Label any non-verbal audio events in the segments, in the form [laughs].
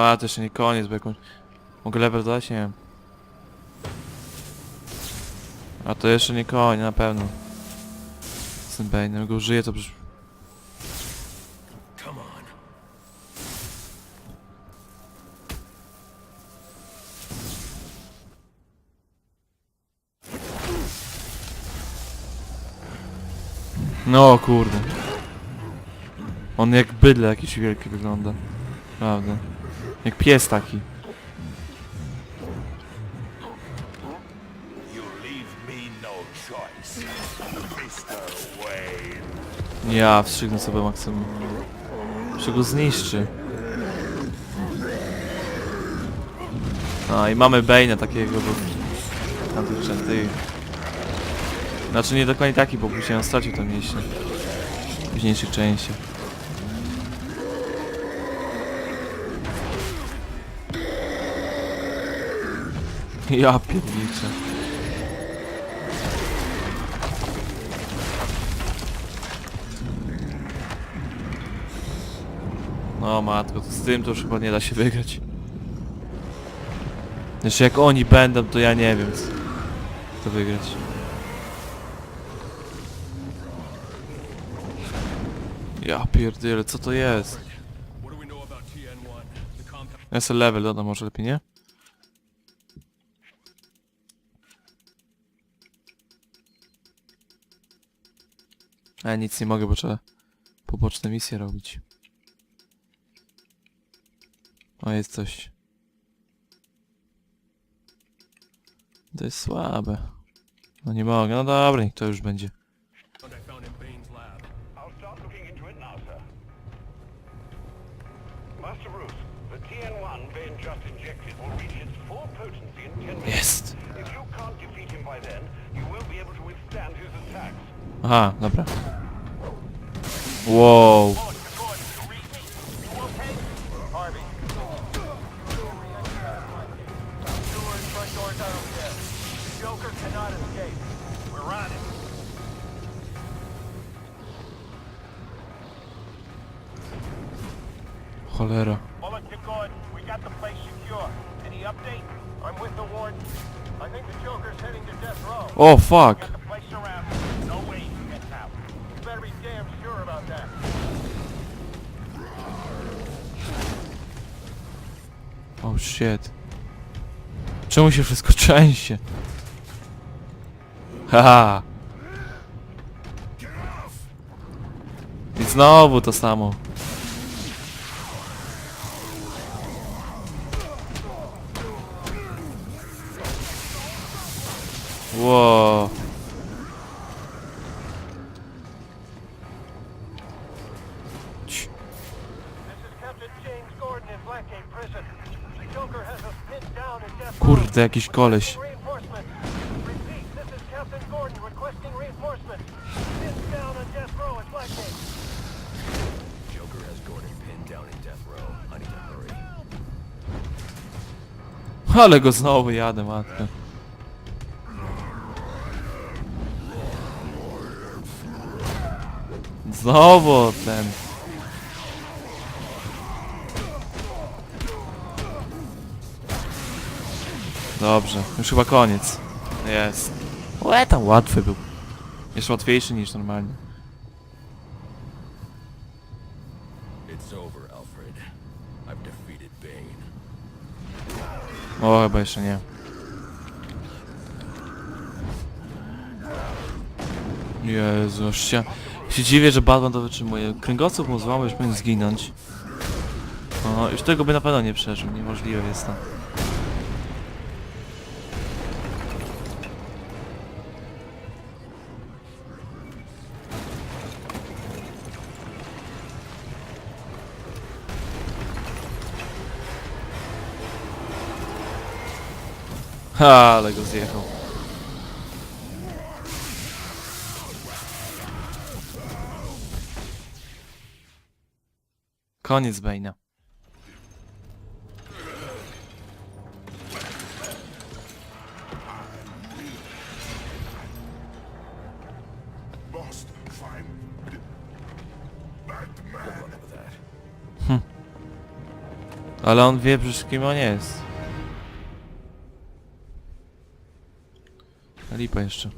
A, to jeszcze nie koniec, bo jakąś... Mogę level dać? Nie wiem. A to jeszcze nie koniec, na pewno. Z tym Bane'em, jak go użyję to przecież... No kurde. On jak bydle jakiś wielki wygląda. Prawda. Jak pies taki. Ja wstrzygnę sobie maksimum. Czy go zniszczy. No i mamy Bane'a takiego, bo... Na tych częstych. Znaczy nie dokładnie taki, bo później on stracił to mięśnie. W późniejszych częściach. [laughs] Ja pierniczę. No matko, z tym to już chyba nie da się wygrać. Jeszcze jak oni będą, to ja nie wiem co wygrać. Ja pierdolę, co to jest? What do we know about TN1? The compound. Ja sobie level dodam może lepiej, nie? A ja nic nie mogę, bo trzeba poboczne misje robić. O, jest coś. To jest słabe. No nie mogę, no dobra, niech to już będzie. Attacks. Aha, dobra. Wow. Harvey. About that. Oh shit. Czemu się wszystko [laughs] trzęsie? Haha. I znowu to samo. I need to hurry. Ale go znowu jadę, matkę. Znowu ten. Dobrze, już chyba koniec. Jest. Łe, tam łatwy był. Jeszcze łatwiejszy niż normalnie. O, chyba jeszcze nie. Jezu, aż się, się dziwię, że Batman to wytrzymuje. Kręgosłup mu już powinien zginąć. O, już tego by na pewno nie przeżył, niemożliwe jest to. Ha, ale go zjechał. Koniec Bane'a. That. Ale on wie przecież kim on jest. Lipa jeszcze.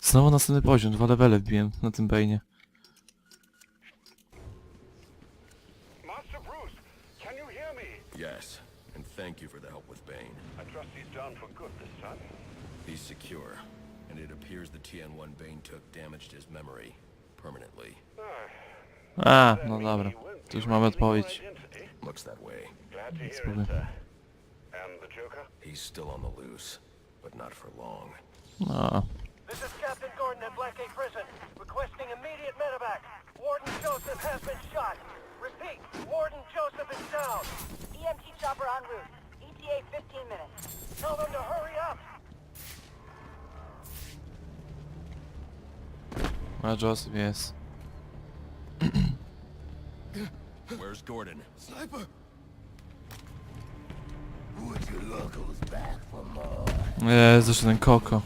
Znowu następny poziom, dwa levele wbiłem na tym Bane'ie. A, no dobra. To już mamy odpowiedź. Identity. Looks that way. Glad to hear Spróbuję. it, sir. And the Joker? He's still on the loose, but not for long. No. This is Captain Gordon at Blackgate Prison, requesting immediate medevac. Warden Joseph has been shot. Repeat, Warden Joseph is down. EMT chopper en route. ETA 15 minutes. Tell them to hurry up. A Joseph jest. Jezus, ten koko.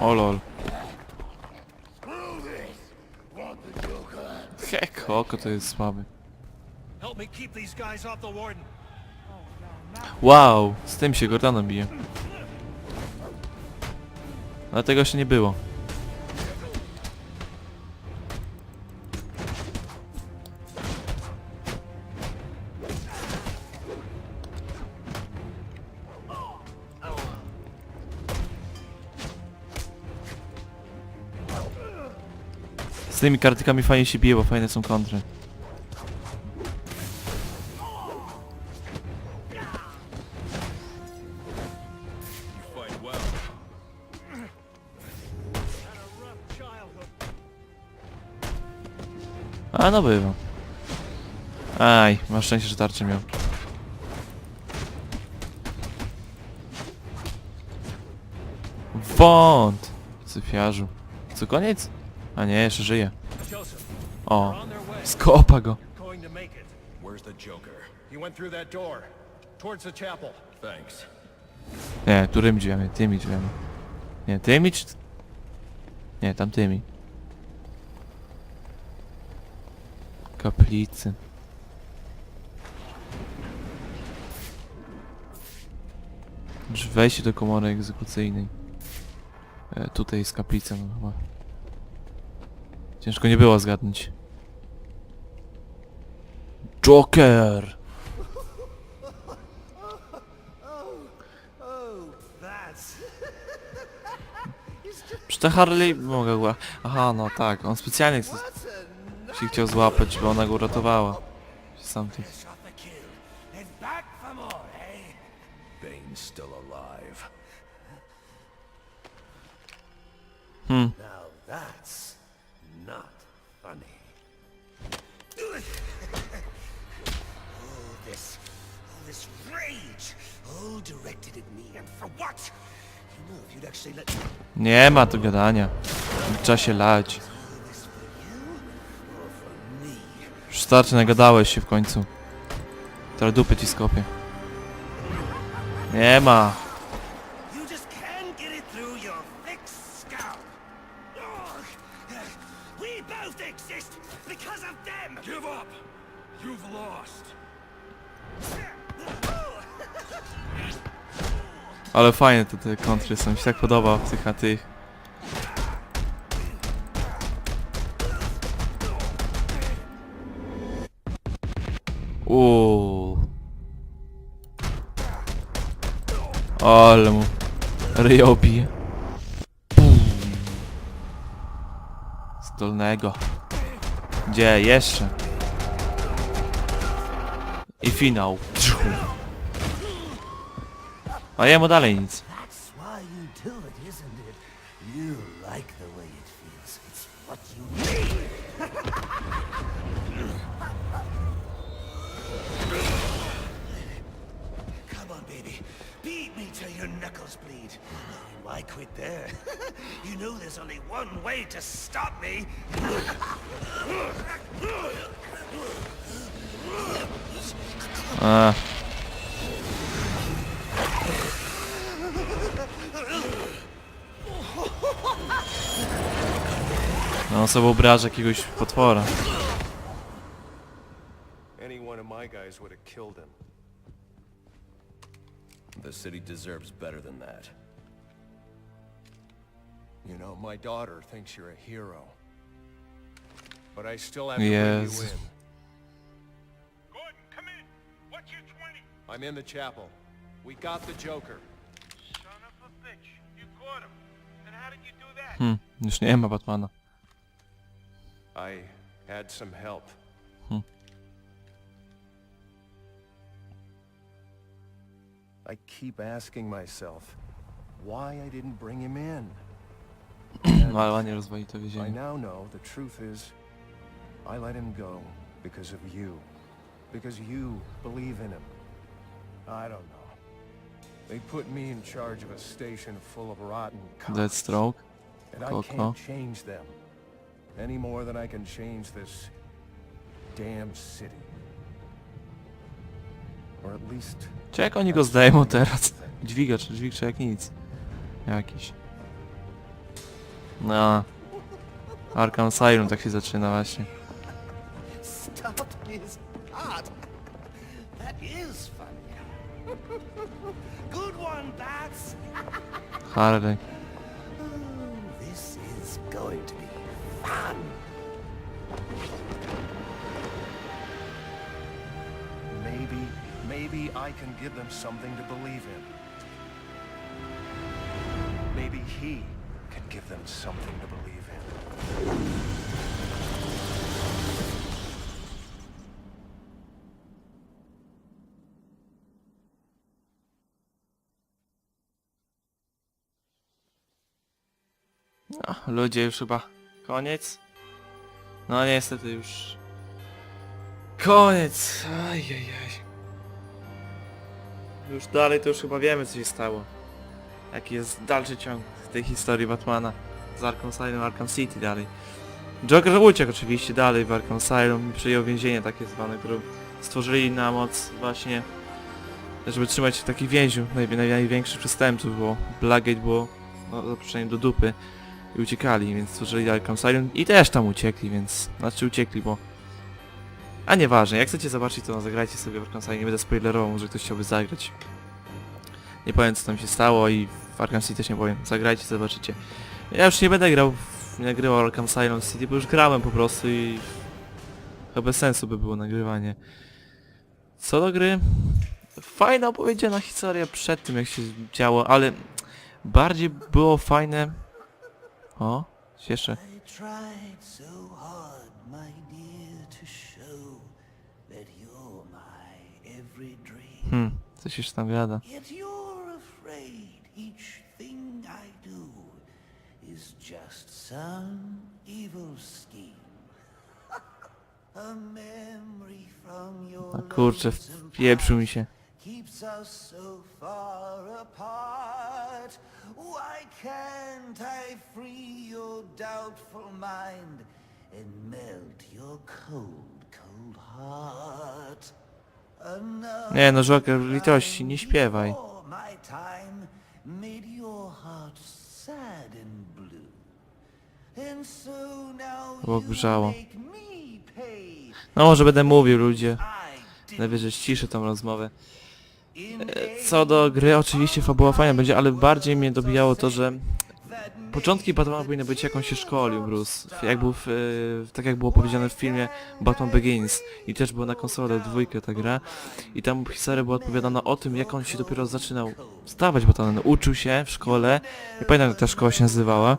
O lol. He, koko to jest słaby. Wow, z tym się Gordana bije. Ale tego jeszcze nie było. Tymi kartykami fajnie się bije, bo fajne są kontry. A no bywa. Aj, masz szczęście, że tarczę miał. Wąt! Cyfiarzu. Co koniec? A nie, jeszcze żyje. O, skopa go. Going to make it. Where's the Joker? He went through that door, towards the chapel. Thanks. Nie, którymi drzwiami? Tymi drzwiami. Nie, tymi czy... Nie, tamtymi. Kaplicy. Wejście do komory egzekucyjnej. E, tutaj jest kaplica, no chyba. Ciężko nie było zgadnąć. Joker! Czy Harley... Mogę go... Aha, no tak, on specjalnie chce... się chciał złapać, bo ona go uratowała. Sam ty... Hmm. Not funny. all this, all this rage, all directed at me, and for what? You know, if you'd actually let Nie ma tu gadania. Trzeba się lać. Już starczy, nagadałeś się w końcu. Teraz dupy ci skopię. Nie ma. We both exist because of them. Give up! You've lost! Ale fajne te, te kontry są, mi się tak podoba w tych na tych. Uuu. Ale mu bije. Dolnego. Gdzie jeszcze? I finał. A jemu dalej nic. [laughs] Come on, baby. Beat me till your knuckles bleed. And Why quit there? [laughs] you know there's only one way to stop me. A. No co wyobraża jakiegoś potwora. Any one of my guys would have killed him. The city deserves better than that. You know, my daughter thinks you're a hero. But I still have to Yes. bring you in. Gordon, come in. What's your 20? I'm in the chapel. We got the Joker. Son of a bitch. You caught him. And how did you do that? Hm, już nie ma Batmana. I had some help. Hmm. I keep asking myself why I didn't bring him in. No ale ładnie rozwoite I więzienie. now know the truth is I let him go because of you. Because you believe in him. I don't know. They put me in charge of a station full of rotten cops. Deathstroke. And I Coco. can't change them. Any more than I can change this damn city. Or at least Czy jak oni go zdejmą teraz? Dźwigacz, dźwigacz jak nic. Jakiś. No. Arkham Asylum tak się zaczyna właśnie. Stop his heart. That is funny. Good one, Bats. Harley. This is going to be fun. maybe, maybe I can give them something to believe in. Maybe he can give them something to believe in. No, ludzie już chyba koniec. No niestety już koniec. Ajajaj. Już dalej to już chyba wiemy co się stało. Jaki jest dalszy ciąg tej historii Batmana z Arkham Asylum, Arkham City dalej. Joker uciekł oczywiście dalej w Arkham Asylum przyjął więzienie takie zwane, które stworzyli na moc właśnie żeby trzymać takich więźniów, naj, naj, największych przestępców, bo Blackgate było no, zaproszenie do dupy i uciekali, więc stworzyli Arkham Asylum i też tam uciekli, więc... Znaczy uciekli, bo... A nieważne, jak chcecie zobaczyć to zagrajcie sobie w Arkham Asylum, nie będę spoilerował, może ktoś chciałby zagrać. Nie powiem co tam się stało i Arkham City też nie powiem, zagrajcie, zobaczycie. Ja już nie będę grał, w, nie nagrywał Arkham Asylum City, bo już grałem po prostu i... Chyba bez sensu by było nagrywanie. Co do gry... Fajna opowiedziana historia przed tym jak się działo, ale... Bardziej było fajne... O, cieszę. Hmm, coś już tam gada. Each thing I do is just some evil scheme. [laughs] A memory from your A kurczę, lonesome wpieprzył mi się. keeps us so far apart. Why can't I free your doubtful mind and melt your cold, cold heart? Nie no, Joker, litości, nie śpiewaj. before my time made your heart sad and blue. And so now you make me pay. No może będę mówił, ludzie. I did Najwyżej ściszę tą rozmowę. in E, Co do gry, oczywiście fabuła fajna będzie, ale bardziej mnie dobijało to, że początki Batmana powinny być jak on się szkolił, Bruce. Jak był w, e, tak jak było powiedziane w filmie Batman Begins i też była na konsolę dwójkę ta gra i tam historia była odpowiadana o tym, jak on się dopiero zaczynał stawać Batmanem. Uczył się w szkole, nie pamiętam jak ta szkoła się nazywała,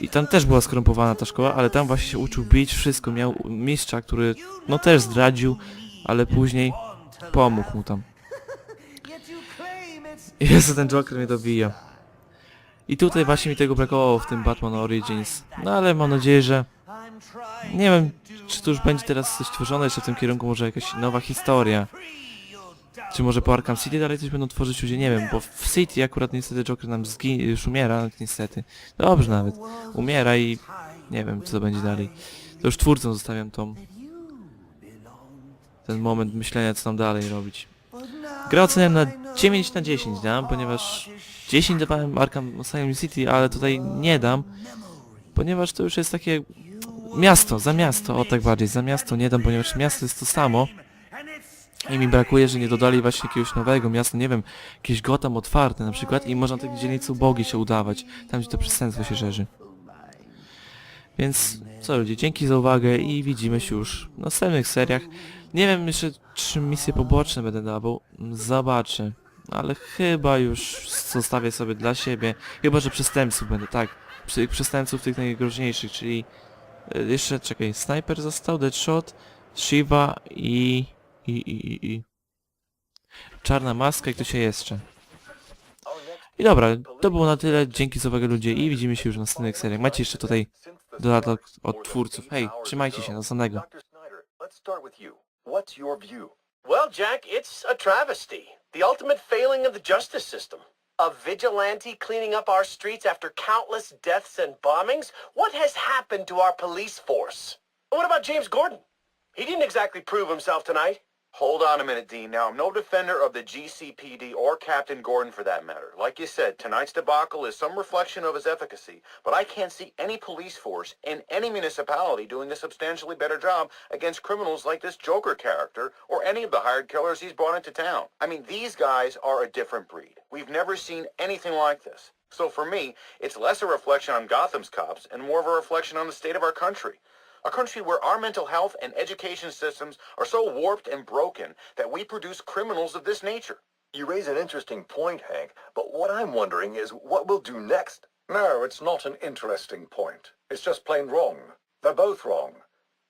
I tam też była skorumpowana ta szkoła, ale tam właśnie się uczył bić wszystko. Miał mistrza, który no też zdradził, ale później pomógł mu tam. Jezu, ten Joker mnie dobija. I tutaj właśnie mi tego brakowało w tym Batman Origins. No ale mam nadzieję, że... Nie wiem, czy tu już będzie teraz coś tworzone jeszcze w tym kierunku, może jakaś nowa historia. Czy może po Arkham City dalej coś będą tworzyć ludzie, nie wiem, bo w City akurat niestety Joker nam zgi już umiera, niestety. Dobrze nawet. Umiera i nie wiem, co będzie dalej. To już twórcom zostawiam tą, ten moment myślenia, co tam dalej robić. Grę oceniam na 9 na 10 dam, ponieważ 10 dawałem Arkham Asylum City, ale tutaj nie dam, ponieważ to już jest takie Miasto, za miasto, o tak bardziej, za miasto nie dam, ponieważ miasto jest to samo. I mi brakuje, że nie dodali właśnie jakiegoś nowego miasta, nie wiem, jakieś Gotham otwarte na przykład i można tych dzielnic ubogie się udawać, tam gdzie to przestępstwo się szerzy. Więc co ludzie, dzięki za uwagę i widzimy się już w następnych seriach. Nie wiem jeszcze czy misje poboczne będę dawał, zobaczę. Ale chyba już zostawię sobie dla siebie, chyba że przestępców będę, tak. Przy- Przestępców tych najgroźniejszych, czyli e, jeszcze, czekaj, Sniper został, Deadshot, Shiva i... i... i... i... i... Czarna maska i ktoś się jeszcze. I dobra, to było na tyle, dzięki za uwagę ludzie i widzimy się już w następnych seriach. Macie jeszcze tutaj dodatek od twórców. Hej, trzymajcie się, następnego. What's? Well, Jack, it's a travesty. The ultimate failing of the justice system. A vigilante cleaning up our streets after countless deaths and bombings? What has happened to our police force? What about James Gordon? He didn't exactly prove himself tonight. Hold on a minute, Dean. Now, I'm no defender of the GCPD or Captain Gordon for that matter. Like you said, tonight's debacle is some reflection of his efficacy, but I can't see any police force in any municipality doing a substantially better job against criminals like this Joker character or any of the hired killers he's brought into town. I mean, these guys are a different breed. We've never seen anything like this. So for me, it's less a reflection on Gotham's cops and more of a reflection on the state of our country. A country where our mental health and education systems are so warped and broken that we produce criminals of this nature. You raise an interesting point, Hank, but what I'm wondering is what we'll do next. No, it's not an interesting point. It's just plain wrong. They're both wrong.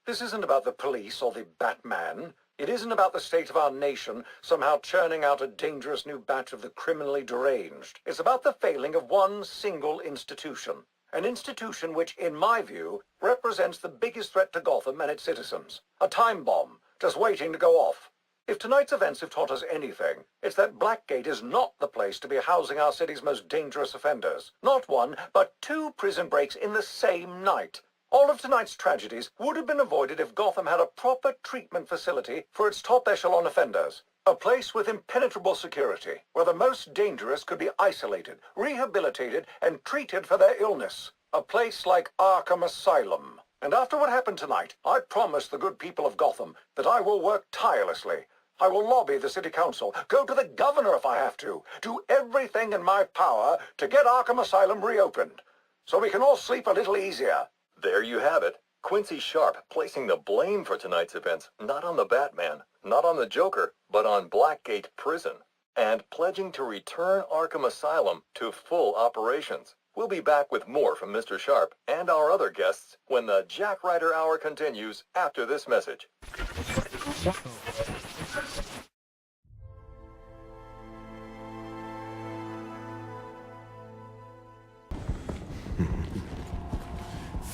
This isn't about the police or the Batman. It isn't about the state of our nation somehow churning out a dangerous new batch of the criminally deranged. It's about the failing of one single institution. An institution which, in my view, represents the biggest threat to Gotham and its citizens. A time bomb, just waiting to go off. If tonight's events have taught us anything, it's that Blackgate is not the place to be housing our city's most dangerous offenders. Not one, but two prison breaks in the same night. All of tonight's tragedies would have been avoided if Gotham had a proper treatment facility for its top echelon offenders. A place with impenetrable security, where the most dangerous could be isolated, rehabilitated, and treated for their illness. A place like Arkham Asylum. And after what happened tonight, I promise the good people of Gotham that I will work tirelessly. I will lobby the city council, go to the governor if I have to, do everything in my power to get Arkham Asylum reopened, so we can all sleep a little easier. There you have it. Quincy Sharp placing the blame for tonight's events not on the Batman, not on the Joker, but on Blackgate Prison, and pledging to return Arkham Asylum to full operations. We'll be back with more from Mr. Sharp and our other guests when the Jack Ryder Hour continues after this message.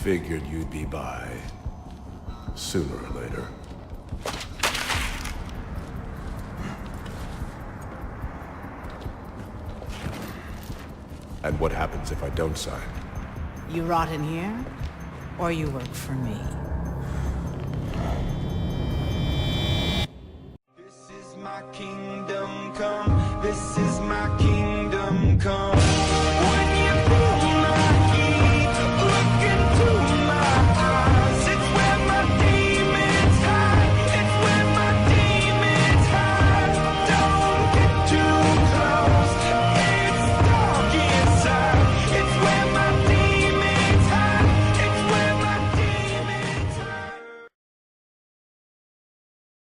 Figured you'd be by. Sooner or later. And what happens if I don't sign? You rot in here, or you work for me. This is my kingdom come. This is my kingdom come.